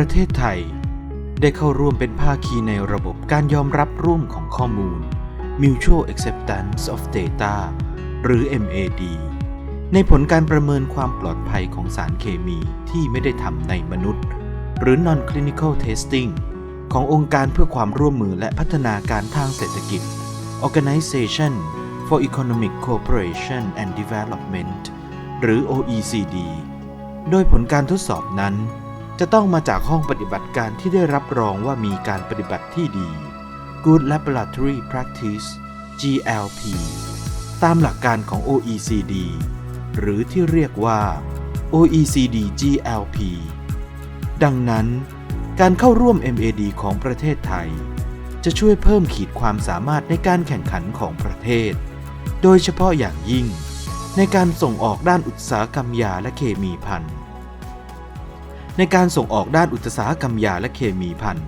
ประเทศไทย ได้เข้าร่วมเป็นภาคีในระบบการยอมรับร่วมของข้อมูล Mutual Acceptance of Data หรือ MAD ในผลการประเมินความปลอดภัยของสารเคมีที่ไม่ได้ทำในมนุษย์ หรือ Non-Clinical Testing ขององค์การเพื่อความร่วมมือและพัฒนาการทางเศรษฐกิจ Organization for Economic Cooperation and Development หรือ OECD โดยผลการทดสอบนั้น จะต้องมาจากห้องปฏิบัติการที่ได้รับรองว่ามีการปฏิบัติที่ดี Good Laboratory Practice GLP ตามหลักการของ OECD หรือที่เรียกว่า OECD GLP ดังนั้น การเข้าร่วม MAD ของประเทศไทย จะช่วยเพิ่มขีดความสามารถในการแข่งขันของประเทศ โดยเฉพาะอย่างยิ่ง ในการส่งออกด้านอุตสาหกรรมยาและเคมีพันธุ์ ในการส่งออกด้านอุตสาหกรรมยาและเคมีพันธุ์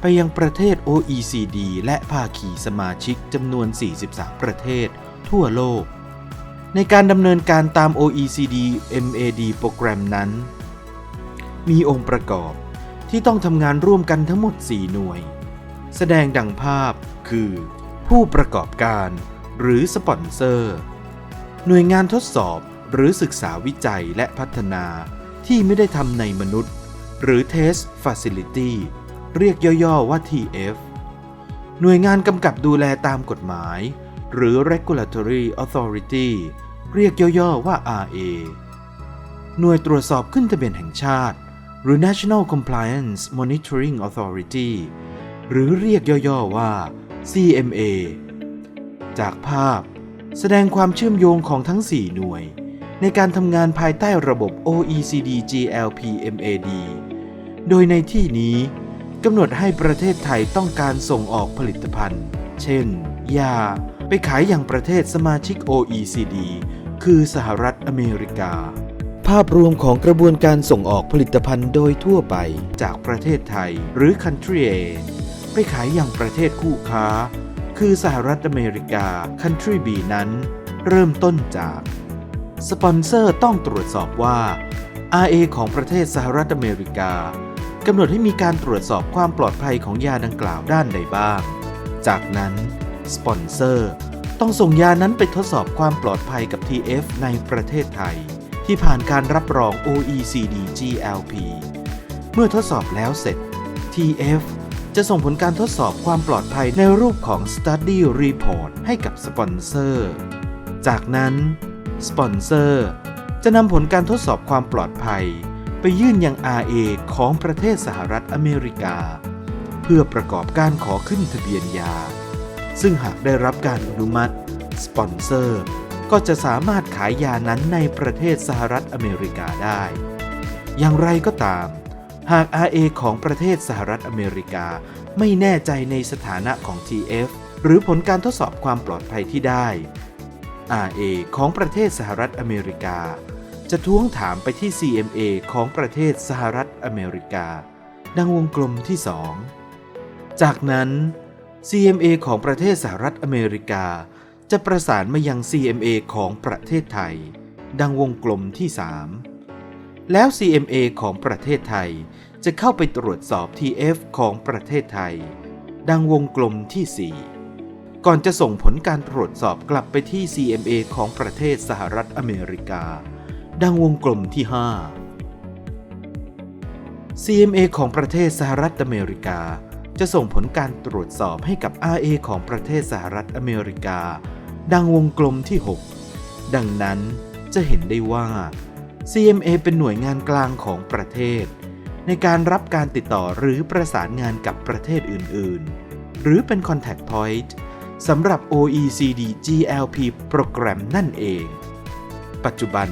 ไปยังประเทศ OECD และภาคีสมาชิกจำนวน 43 ประเทศ ทั่วโลก ในการดำเนินการตาม OECD MAD โปรแกรมนั้น มีองค์ประกอบที่ต้องทำงานร่วมกันทั้งหมด 4 หน่วย แสดงดังภาพคือ ผู้ประกอบการหรือสปอนเซอร์ หน่วยงานทดสอบหรือศึกษาวิจัยและพัฒนา ที่ไม่ได้ทำในมนุษย์ หรือ Test Facility เรียกย่อๆว่า TF หน่วยงานกำกับดูแลตามกฎหมาย หรือ Regulatory Authority เรียกย่อๆว่า RA หน่วยตรวจสอบขึ้นทะเบียนแห่งชาติ หรือ National Compliance Monitoring Authority หรือเรียกย่อๆว่า CMA จากภาพ แสดงความเชื่อมโยงของทั้ง 4 หน่วย ในการทำงานภายใต้ระบบ OECD GLP MAD โดยในที่นี้กำหนดให้ประเทศไทยต้องการส่งออกผลิตภัณฑ์ เช่น ยา ไปขายอย่างประเทศสมาชิก OECD คือสหรัฐอเมริกา ภาพรวมของกระบวนการส่งออกผลิตภัณฑ์โดยทั่วไปจากประเทศไทยหรือ Country A ไปขายอย่างประเทศคู่ค้า คือสหรัฐอเมริกา Country B นั้น เริ่มต้นจาก สปอนเซอร์ต้องตรวจสอบว่า RA ของประเทศสหรัฐอเมริกากำหนดให้มีการตรวจสอบความปลอดภัยของยาดังกล่าวด้านใดบ้าง จากนั้นสปอนเซอร์ต้องส่งยานั้นไปทดสอบความปลอดภัยกับ TF ในประเทศไทย ที่ผ่านการรับรอง OECD GLP เมื่อทดสอบแล้วเสร็จ TF จะส่งผลการทดสอบความปลอดภัยในรูปของ Study Report ให้กับสปอนเซอร์ จากนั้น สปอนเซอร์ จะนำผลการทดสอบความปลอดภัย ไปยื่นยัง RA ของประเทศสหรัฐอเมริกา เพื่อประกอบการขอขึ้นทะเบียนยา ซึ่งหากได้รับการอนุมัติ สปอนเซอร์ก็จะสามารถขายยานั้นในประเทศสหรัฐอเมริกาได้ อย่างไรก็ตาม หาก RA ของประเทศสหรัฐอเมริกาไม่แน่ใจในสถานะของ TF หรือผลการทดสอบความปลอดภัยที่ได้ RA ของประเทศสหรัฐอเมริกา จะท้วงถามไปที่ CMA ของประเทศสหรัฐอเมริกา ดังวงกลมที่2จากนั้น CMA ของประเทศสหรัฐอเมริกา จะประสานมายัง CMA ของประเทศไทย ดังวงกลมที่ 3 แล้ว CMA ของประเทศไทยจะเข้าไปตรวจสอบ TF ของประเทศไทย ดังวงกลมที่ 4 ก่อนจะส่งผลการตรวจสอบกลับไปที่ CMA ของประเทศสหรัฐอเมริกา ดังวงกลมที่ 5 CMA ของประเทศสหรัฐอเมริกา จะส่งผลการตรวจสอบให้กับ RA ของประเทศสหรัฐอเมริกา ดังวงกลมที่ 6 ดังนั้นจะเห็นได้ว่า CMA เป็นหน่วยงานกลางของประเทศ ในการรับการติดต่อหรือประสานงานกับประเทศอื่น ๆ หรือเป็น Contact Point สำหรับ OECD GLP โปรแกรมนั่นเอง ปัจจุบัน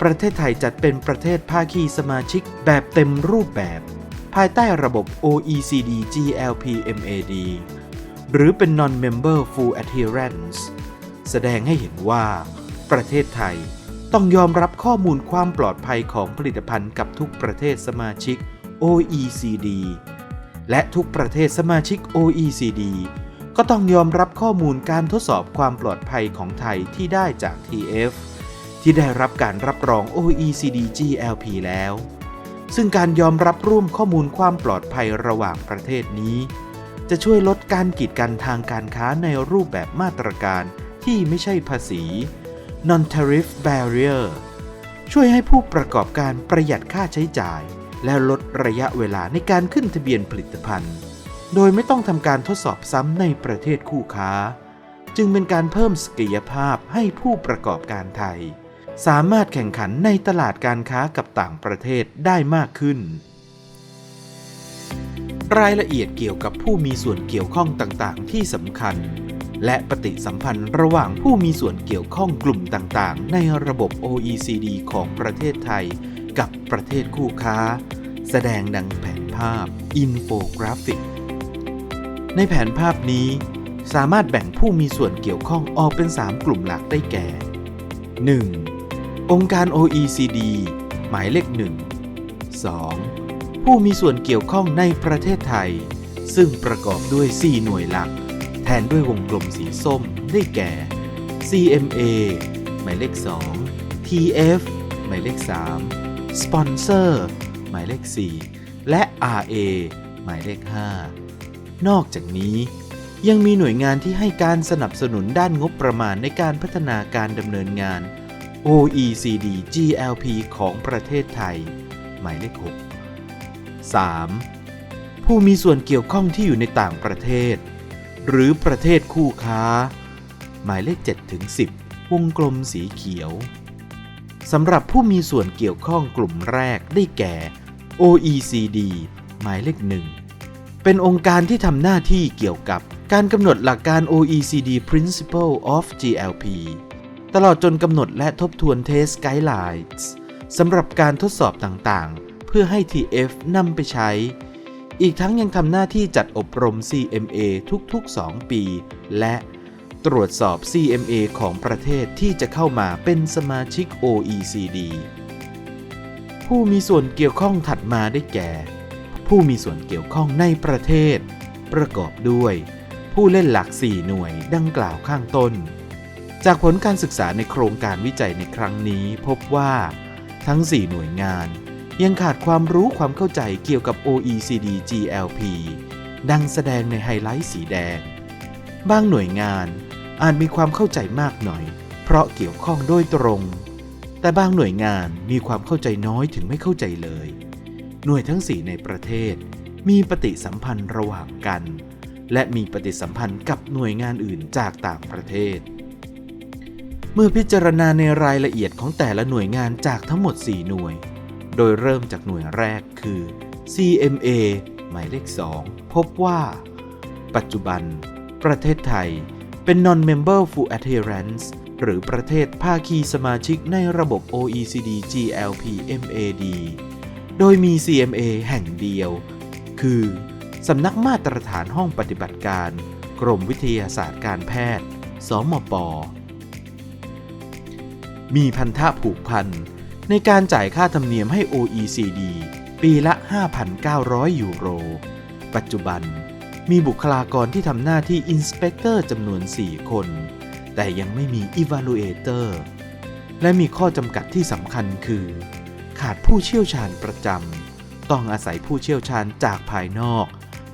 ประเทศไทยจัดเป็นประเทศภาคีสมาชิกแบบเต็มรูปแบบ ภายใต้ระบบ OECD GLP MAD หรือเป็น Non-Member Full Adherence แสดงให้เห็นว่า ประเทศไทยต้องยอมรับข้อมูลความปลอดภัยของผลิตภัณฑ์กับทุกประเทศสมาชิก OECD และทุกประเทศสมาชิก OECD ก็ต้องยอมรับข้อมูลการทดสอบความปลอดภัยของไทยที่ได้จาก TF ที่ได้รับการรับรอง OECD GLP แล้ว ซึ่งการยอมรับร่วมข้อมูลความปลอดภัยระหว่างประเทศนี้ จะช่วยลดการกีดกันทางการค้าในรูปแบบมาตรการที่ไม่ใช่ภาษี non-tariff barrier ช่วยให้ผู้ประกอบการประหยัดค่าใช้จ่าย และลดระยะเวลาในการขึ้นทะเบียนผลิตภัณฑ์ โดยไม่ต้องทำการทดสอบซ้ำในประเทศคู่ค้า จึงเป็นการเพิ่มศักยภาพให้ผู้ประกอบการไทย สามารถแข่งขันในตลาดการค้ากับต่างประเทศได้มากขึ้น รายละเอียดเกี่ยวกับผู้มีส่วนเกี่ยวข้องต่างๆ ที่สำคัญ และปฏิสัมพันธ์ระหว่างผู้มีส่วนเกี่ยวข้องกลุ่มต่างๆ ในระบบ OECD ของประเทศไทย กับประเทศคู่ค้า แสดงดังแผนภาพ อินโฟกราฟิก ในแผนภาพนี้สามารถแบ่งผู้มีส่วนเกี่ยวข้องออกเป็น 3 กลุ่มหลักได้แก่ 1. องค์การ OECD หมายเลข 1 2. ผู้มีส่วนเกี่ยวข้องในประเทศไทย ซึ่งประกอบด้วย 4 หน่วยหลัก แทนด้วยวงกลมสีส้มได้แก่ CMA หมายเลข 2 TF หมายเลข3 Sponsor หมายเลข 4 และ RA หมายเลข 5 นอกจากนี้ยังมีหน่วยงานที่ให้การสนับสนุนด้านงบประมาณในการพัฒนาการดำเนินงาน OECD GLP ของประเทศไทย หมายเลข 6 3. ผู้มีส่วนเกี่ยวข้องที่อยู่ในต่างประเทศ หรือประเทศคู่ค้า หมายเลข7ถึง10 วงกลมสีเขียวสำหรับผู้มีส่วนเกี่ยวข้องกลุ่มแรกได้แก่ OECD หมายเลขหนึ่ง เป็นองค์การที่ทำหน้าที่เกี่ยวกับการกำหนดหลักการ OECD Principle of GLP ตลอดจนกำหนดและทบทวน Test Guidelines สำหรับการทดสอบต่างๆ เพื่อให้ TF นำไปใช้ อีกทั้งยังทำหน้าที่จัดอบรม CMA ทุกๆ 2 ปี และตรวจสอบ CMA ของประเทศที่จะเข้ามาเป็นสมาชิก OECD ผู้มีส่วนเกี่ยวข้องถัดมาได้แก่ ผู้มีส่วนเกี่ยวข้องในประเทศ ประกอบด้วย ผู้เล่นหลัก 4 หน่วยดังกล่าวข้างต้น จากผลการศึกษาในโครงการวิจัยในครั้งนี้พบว่า ทั้ง 4 หน่วยงาน ยังขาดความรู้ความเข้าใจเกี่ยวกับ OECD GLP ดังแสดงในไฮไลท์สีแดง บางหน่วยงานอาจมีความเข้าใจมากหน่อย เพราะเกี่ยวข้องโดยตรง แต่บางหน่วยงานมีความเข้าใจน้อยถึงไม่เข้าใจเลย หน่วยทั้ง 4 ในประเทศ มีปฏิสัมพันธ์ระหว่างกัน และมีปฏิสัมพันธ์กับหน่วยงานอื่นจากต่างประเทศ เมื่อพิจารณาในรายละเอียดของแต่ละหน่วยงานจากทั้งหมด 4 หน่วย โดยเริ่มจากหน่วยแรกคือ CMA หมายเลข 2 พบว่า ปัจจุบัน ประเทศไทยเป็น non-member full adherence หรือประเทศภาคีสมาชิกในระบบ OECD GLP MAD โดยมี CMA แห่งเดียว คือสำนักมาตรฐานห้องปฏิบัติการ กรมวิทยาศาสตร์การแพทย์ สมป มีพันธะผูกพันในการจ่ายค่าธรรมเนียมให้ OECD ปีละ 5,900 ยูโร ปัจจุบันมีบุคลากรที่ทำหน้าที่ Inspector จำนวน 4 คน แต่ยังไม่มี Evaluator และมีข้อจำกัดที่สำคัญคือ ขาดผู้เชี่ยวชาญประจำ ต้องอาศัยผู้เชี่ยวชาญจากภายนอก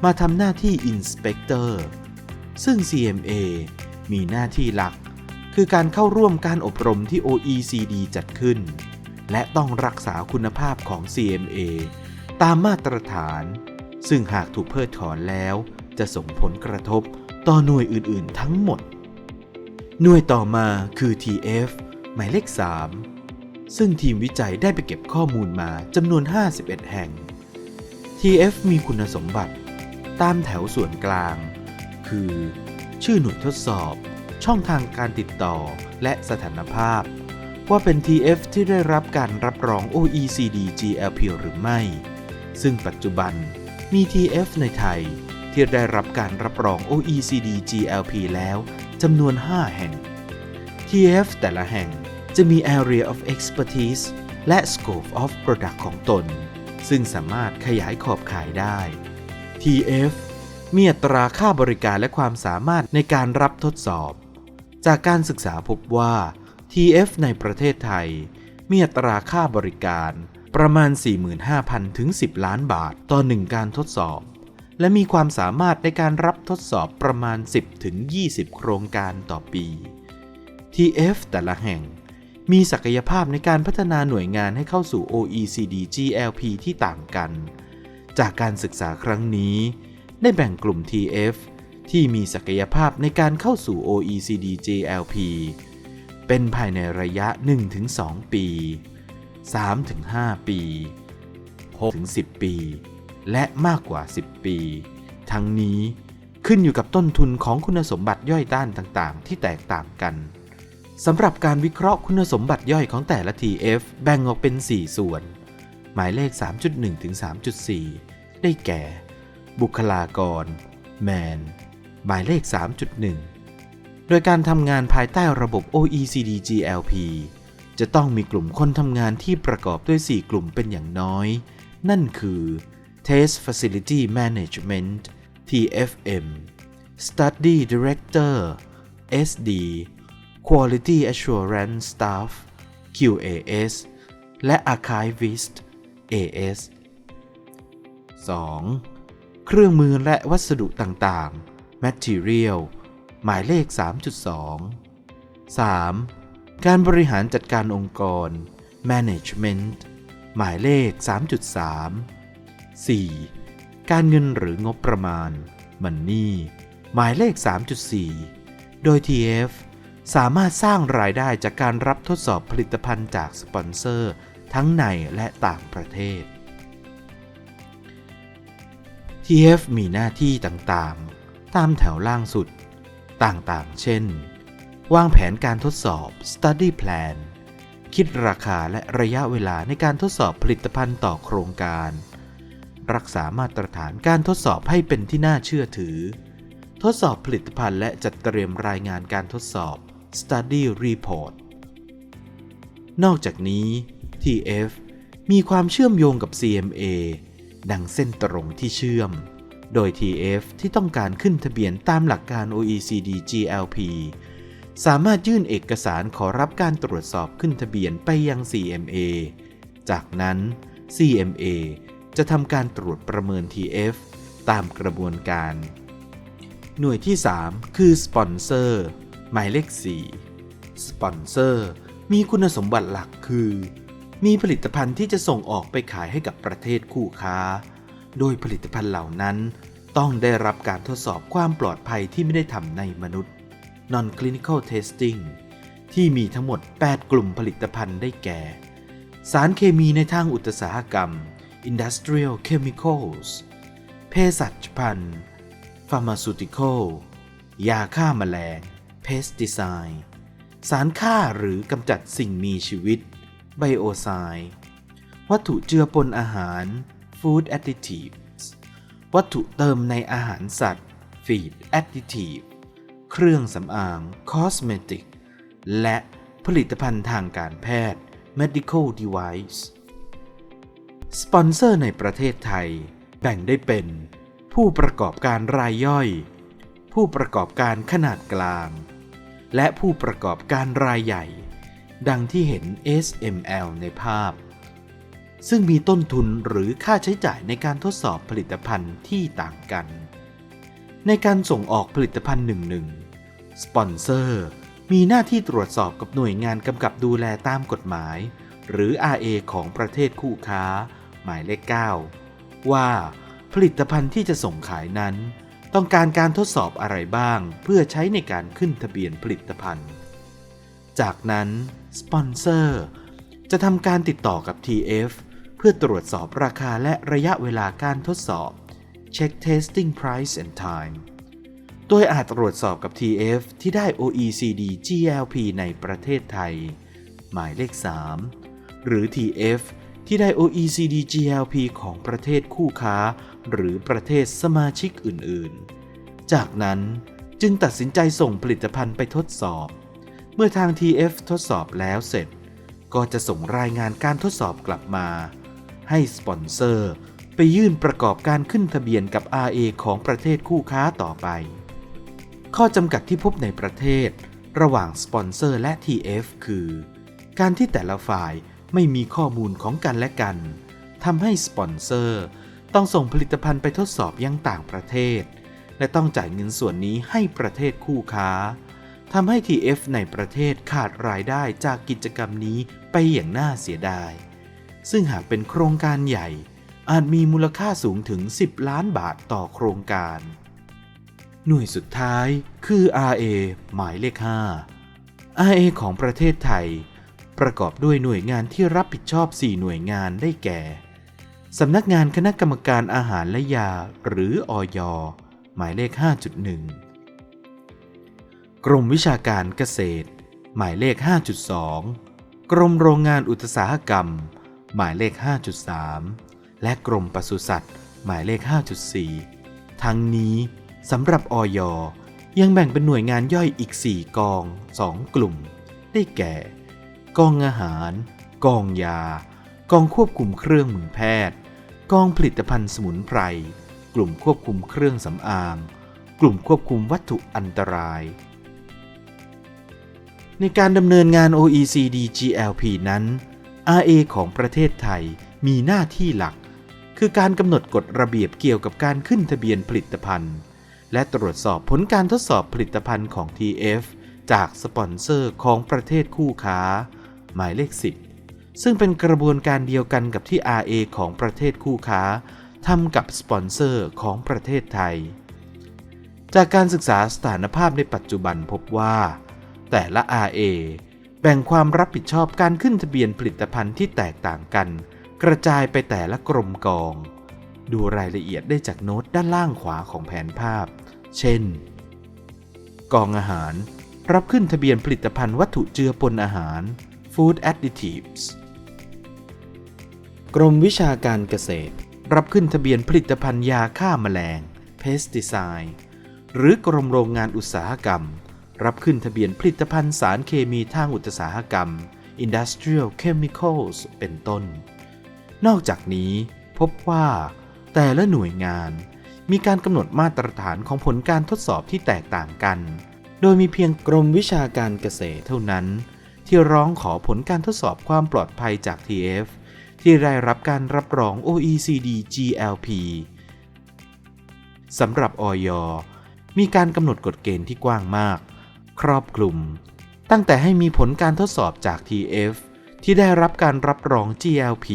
มาทำหน้าที่ Inspector ซึ่ง CMA มีหน้าที่หลัก คือการเข้าร่วมการอบรมที่ OECD จัดขึ้น และต้องรักษาคุณภาพของ CMA ตามมาตรฐาน ซึ่งหากถูกเพิกถอนแล้ว จะส่งผลกระทบต่อหน่วยอื่น ๆ ทั้งหมด หน่วยต่อมาคือ TF หมายเลข 3 ซึ่งทีมวิจัยได้ไปเก็บข้อมูลมาจำนวน 51 แห่ง TF มีคุณสมบัติตามแถวส่วนกลาง คือ ชื่อหน่วยทดสอบ ช่องทางการติดต่อและสถานภาพ ว่าเป็น TF ที่ได้รับการรับรอง OECD GLP หรือไม่ ซึ่งปัจจุบันมี TF ในไทยที่ได้รับการรับรอง OECD GLP แล้วจำนวน 5 แห่ง TF แต่ละแห่ง จะมี Area of Expertise และ Scope of Product ของตน ซึ่งสามารถขยายขอบขายได้ TF มีอัตราค่าบริการและความสามารถในการรับทดสอบ จากการศึกษาพบว่า TF ในประเทศไทย มีอัตราค่าบริการประมาณ 45,000 ถึง 10 ล้านบาทต่อ 1 การทดสอบ และมีความสามารถในการรับทดสอบประมาณ 10 ถึง 20 โครงการต่อปี TF แต่ละแห่ง มีศักยภาพในการพัฒนาหน่วยงานให้เข้าสู่ OECD GLP ที่ต่างกัน จากการศึกษาครั้งนี้ ได้แบ่งกลุ่ม TF ที่มีศักยภาพในการเข้าสู่ OECD GLP เป็นภายในระยะ 1-2 ปี 3-5 ปี 6-10 ปี และมากกว่า 10 ปี ทั้งนี้ขึ้นอยู่กับต้นทุนของคุณสมบัติย่อยด้านต่างๆ ที่แตกต่างกัน สำหรับการวิเคราะห์คุณสมบัติย่อยของแต่ละ TF แบ่งออกเป็น 4 ส่วน หมายเลข 3.1 ถึง 3.4 ได้แก่ บุคลากร แมน หมายเลข 3.1 โดยการทำงานภายใต้ระบบ OECD GLP จะต้องมีกลุ่มคนทำงานที่ประกอบด้วย 4 กลุ่มเป็นอย่างน้อย นั่นคือ Test Facility Management TFM Study Director SD Quality Assurance Staff QAS และ Archivist AS 2. เครื่องมือและวัสดุต่างๆ Material หมายเลข 3.2 3. การบริหารจัดการองค์กร Management หมายเลข 3.3 4. การเงินหรืองบประมาณ Money หมายเลข 3.4 โดย TF สามารถสร้างรายได้จากการรับทดสอบผลิตภัณฑ์จากสปอนเซอร์ ทั้งในและต่างประเทศ TF มีหน้าที่ต่างๆ ตามแถวล่างสุด ต่างๆ เช่น วางแผนการทดสอบ study plan คิดราคาและระยะเวลาในการทดสอบผลิตภัณฑ์ต่อโครงการ รักษามาตรฐานการทดสอบให้เป็นที่น่าเชื่อถือ ทดสอบผลิตภัณฑ์และจัดเตรียมรายงานการทดสอบ study report นอกจากนี้ TF มีความเชื่อมโยงกับ CMA ดังเส้นตรงที่เชื่อม โดย TF ที่ต้องการขึ้นทะเบียนตามหลักการ OECD GLP สามารถยื่นเอกสารขอรับการตรวจสอบขึ้นทะเบียนไปยัง CMA จากนั้น CMA จะทำการตรวจประเมิน TF ตามกระบวนการ หน่วยที่ 3 คือสปอนเซอร์ หมายเลข 4 สปอนเซอร์ มีคุณสมบัติหลักคือ มีผลิตภัณฑ์ที่จะส่งออกไปขายให้กับประเทศคู่ค้า โดยผลิตภัณฑ์เหล่านั้น ต้องได้รับการทดสอบความปลอดภัยที่ไม่ได้ทำในมนุษย์ Non-Clinical Testing ที่มีทั้งหมด 8 กลุ่มผลิตภัณฑ์ได้แก่ สารเคมีในทางอุตสาหกรรม Industrial Chemicals เภสัชพันธ์ Pharmaceutical ยาฆ่าแมลง Pesticide สารฆ่าหรือกำจัดสิ่งมีชีวิต Biocide วัตถุเจือปนอาหาร Food Additives วัตถุเติมในอาหารสัตว์ Feed Additive เครื่องสำอาง Cosmetic และผลิตภัณฑ์ทางการแพทย์ Medical Device สปอนเซอร์ในประเทศไทย แบ่งได้เป็น ผู้ประกอบการรายย่อย ผู้ประกอบการขนาดกลาง และผู้ประกอบการรายใหญ่ ดังที่เห็น SML ในภาพ ซึ่งมีต้นทุนหรือค่าใช้จ่ายในการทดสอบผลิตภัณฑ์ที่ต่างกัน ในการส่งออกผลิตภัณฑ์หนึ่งๆสปอนเซอร์มีหน้าที่ตรวจสอบกับหน่วยงานกำกับดูแลตามกฎหมาย หรือ RA ของประเทศคู่ค้า หมายเลข 9 ว่าผลิตภัณฑ์ที่จะส่งขายนั้น ต้องการการทดสอบอะไรบ้าง เพื่อใช้ในการขึ้นทะเบียนผลิตภัณฑ์ จากนั้นสปอนเซอร์จะทำการติดต่อกับ TF เพื่อตรวจสอบราคาและระยะเวลาการทดสอบ Check Testing Price and Time โดยอาจตรวจสอบกับ TF ที่ได้ OECD GLP ในประเทศไทย หมายเลข 3 หรือ TF ที่ได้ OECD GLP ของประเทศคู่ค้า หรือประเทศสมาชิกอื่นๆ จากนั้นจึงตัดสินใจส่งผลิตภัณฑ์ไปทดสอบ เมื่อทาง TF ทดสอบแล้วเสร็จ ก็จะส่งรายงานการทดสอบกลับมา ให้สปอนเซอร์ไปยื่นประกอบการขึ้นทะเบียนกับ RA ของประเทศคู่ค้าต่อไป ข้อจำกัดที่พบในประเทศ ระหว่างสปอนเซอร์และ TF คือ การที่แต่ละฝ่ายไม่มีข้อมูลของกันและกันทำให้สปอนเซอร์ ต้องส่งผลิตภัณฑ์ไปทดสอบยังต่างประเทศ และต้องจ่ายเงินส่วนนี้ให้ประเทศคู่ค้าทำให้ TF ในประเทศขาดรายได้จากกิจกรรมนี้ไปอย่างน่าเสียดาย ซึ่งหากเป็นโครงการใหญ่อาจมีมูลค่าสูงถึง 10 ล้านบาทต่อโครงการ หน่วยสุดท้ายคือ RA หมายเลข 5 RA ของประเทศไทย ประกอบด้วยหน่วยงานที่รับผิดชอบ 4 หน่วยงานได้แก่ สำนักงานคณะกรรมการอาหารและยาหรืออยหมายเลข 5.1 กรมวิชาการเกษตร หมายเลข 5.2 กรมโรงงานอุตสาหกรรม หมายเลข 5.3 และกรมปศุสัตว์ หมายเลข 5.4 ทั้งนี้สำหรับอยยังแบ่งเป็นหน่วยงานย่อยอีก 4 กอง 2 กลุ่ม ได้แก่ กองอาหาร กองยา กองควบคุมเครื่องมือแพทย์ กองผลิตภัณฑ์สมุนไพร กลุ่มควบคุมเครื่องสำอาง กลุ่มควบคุมวัตถุอันตราย ในการดำเนินงาน OECD GLP นั้น RA ของประเทศไทยมีหน้าที่หลัก คือการกำหนดกฎระเบียบเกี่ยวกับการขึ้นทะเบียนผลิตภัณฑ์ และตรวจสอบผลการทดสอบผลิตภัณฑ์ของ TF จากสปอนเซอร์ของประเทศคู่ค้า หมายเลข 10 ซึ่งเป็นกระบวนการเดียวกันกับที่ RA ของประเทศคู่ค้าทำกับสปอนเซอร์ของประเทศไทย จากการศึกษาสถานภาพในปัจจุบันพบว่า แต่ละ RA แบ่งความรับผิดชอบการขึ้นทะเบียนผลิตภัณฑ์ที่แตกต่างกัน กระจายไปแต่ละกรมกอง ดูรายละเอียดได้จากโน้ตด้านล่างขวาของแผนภาพ เช่น กองอาหาร รับขึ้นทะเบียนผลิตภัณฑ์วัตถุเจือปนอาหาร Food Additives กรมวิชาการเกษตร รับขึ้นทะเบียนผลิตภัณฑ์ยาฆ่าแมลง Pesticide หรือกรมโรงงานอุตสาหกรรม รับขึ้นทะเบียนผลิตภัณฑ์สารเคมีทางอุตสาหกรรม Industrial Chemicals เป็นต้น นอกจากนี้พบว่าแต่ละหน่วยงานมีการกำหนดมาตรฐานของผลการทดสอบที่แตกต่างกัน โดยมีเพียงกรมวิชาการเกษตรเท่านั้น ที่ร้องขอผลการทดสอบความปลอดภัยจาก TF ที่ได้รับการรับรอง OECD GLP สำหรับออยมีการกำหนดกฎเกณฑ์ที่กว้างมาก ครอบคลุม ตั้งแต่ให้มีผลการทดสอบจาก TF ที่ได้รับการรับรอง GLP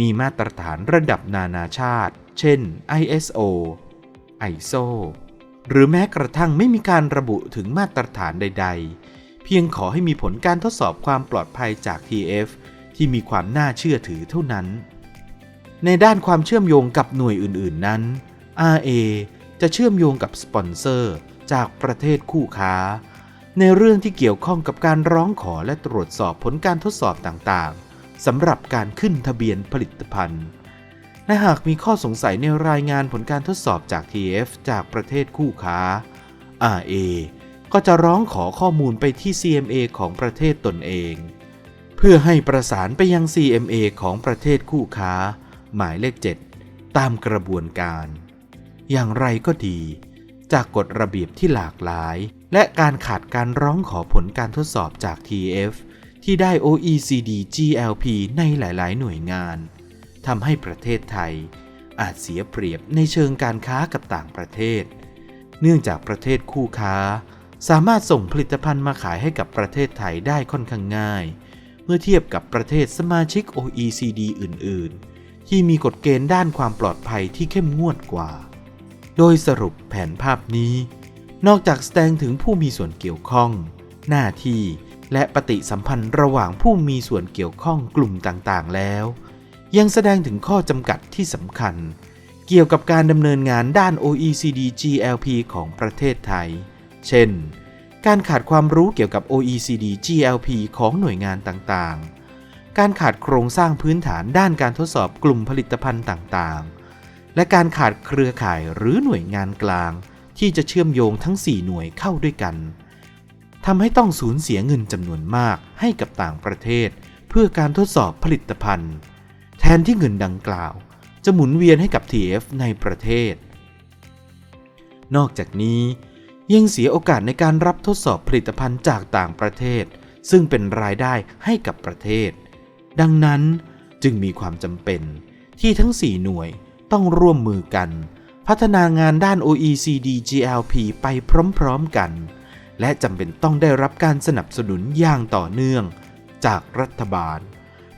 มีมาตรฐานระดับนานาชาติ เช่น ISO ISO หรือแม้กระทั่งไม่มีการระบุถึงมาตรฐานใด ๆ เพียงขอให้มีผลการทดสอบความปลอดภัยจาก TF ที่มีความน่าเชื่อถือเท่านั้น ในด้านความเชื่อมโยงกับหน่วยอื่นๆนั้น RA จะเชื่อมโยงกับสปอนเซอร์จากประเทศคู่ค้า ในเรื่องที่เกี่ยวข้องกับการร้องขอและตรวจสอบผลการทดสอบต่างๆสำหรับการขึ้นทะเบียนผลิตภัณฑ์และหากมีข้อสงสัยในรายงานผลการทดสอบจาก TF จากประเทศคู่ค้า RA ก็จะร้องขอข้อมูลไปที่ CMA ของประเทศตนเอง เพื่อให้ประสานไปยัง CMA ของประเทศคู่ค้า หมายเลข 7 ตามกระบวนการ อย่างไรก็ดี จากกฎระเบียบที่หลากหลาย และการขาดการร้องขอผลการทดสอบจาก TF ที่ได้ OECD GLP ในหลาย ๆ หน่วยงานทำให้ประเทศไทย อาจเสียเปรียบในเชิงการค้ากับต่างประเทศ เนื่องจากประเทศคู่ค้า สามารถส่งผลิตภัณฑ์มาขายให้กับประเทศไทยได้ค่อนข้างง่าย มื่อเทียบกับประเทศสมาชิก OECD อื่น ๆ ที่มีกฎเกณฑ์ด้านความปลอดภัยที่เข้มงวดกว่า โดยสรุปแผนภาพนี้ นอกจากแสดงถึงผู้มีส่วนเกี่ยวข้อง หน้าที่และปฏิสัมพันธ์ระหว่างผู้มีส่วนเกี่ยวข้องกลุ่มต่าง ๆ แล้ว ยังแสดงถึงข้อจำกัดที่สำคัญ เกี่ยวกับการดำเนินงานด้าน OECD GLP ของประเทศไทย เช่น การขาดความรู้เกี่ยวกับ OECD GLP ของหน่วยงานต่างๆ การขาดโครงสร้างพื้นฐานด้านการทดสอบกลุ่มผลิตภัณฑ์ต่างๆ และการขาดเครือข่ายหรือหน่วยงานกลาง ที่จะเชื่อมโยงทั้ง 4 หน่วยเข้าด้วยกัน ทำให้ต้องสูญเสียเงินจำนวนมากให้กับต่างประเทศ เพื่อการทดสอบผลิตภัณฑ์ แทนที่เงินดังกล่าว จะหมุนเวียนให้กับ TF ในประเทศ นอกจากนี้ ยังเสียโอกาสในการรับทดสอบผลิตภัณฑ์จากต่างประเทศ ซึ่งเป็นรายได้ให้กับประเทศ ดังนั้นจึงมีความจำเป็นที่ทั้ง 4 หน่วยต้องร่วมมือกัน พัฒนางานด้าน OECD GLP ไปพร้อมๆกัน และจำเป็นต้องได้รับการสนับสนุนอย่างต่อเนื่อง จากรัฐบาล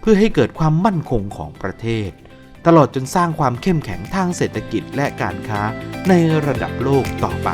เพื่อให้เกิดความมั่นคงของประเทศ ตลอดจนสร้างความเข้มแข็งทางเศรษฐกิจและการค้าในระดับโลกต่อไป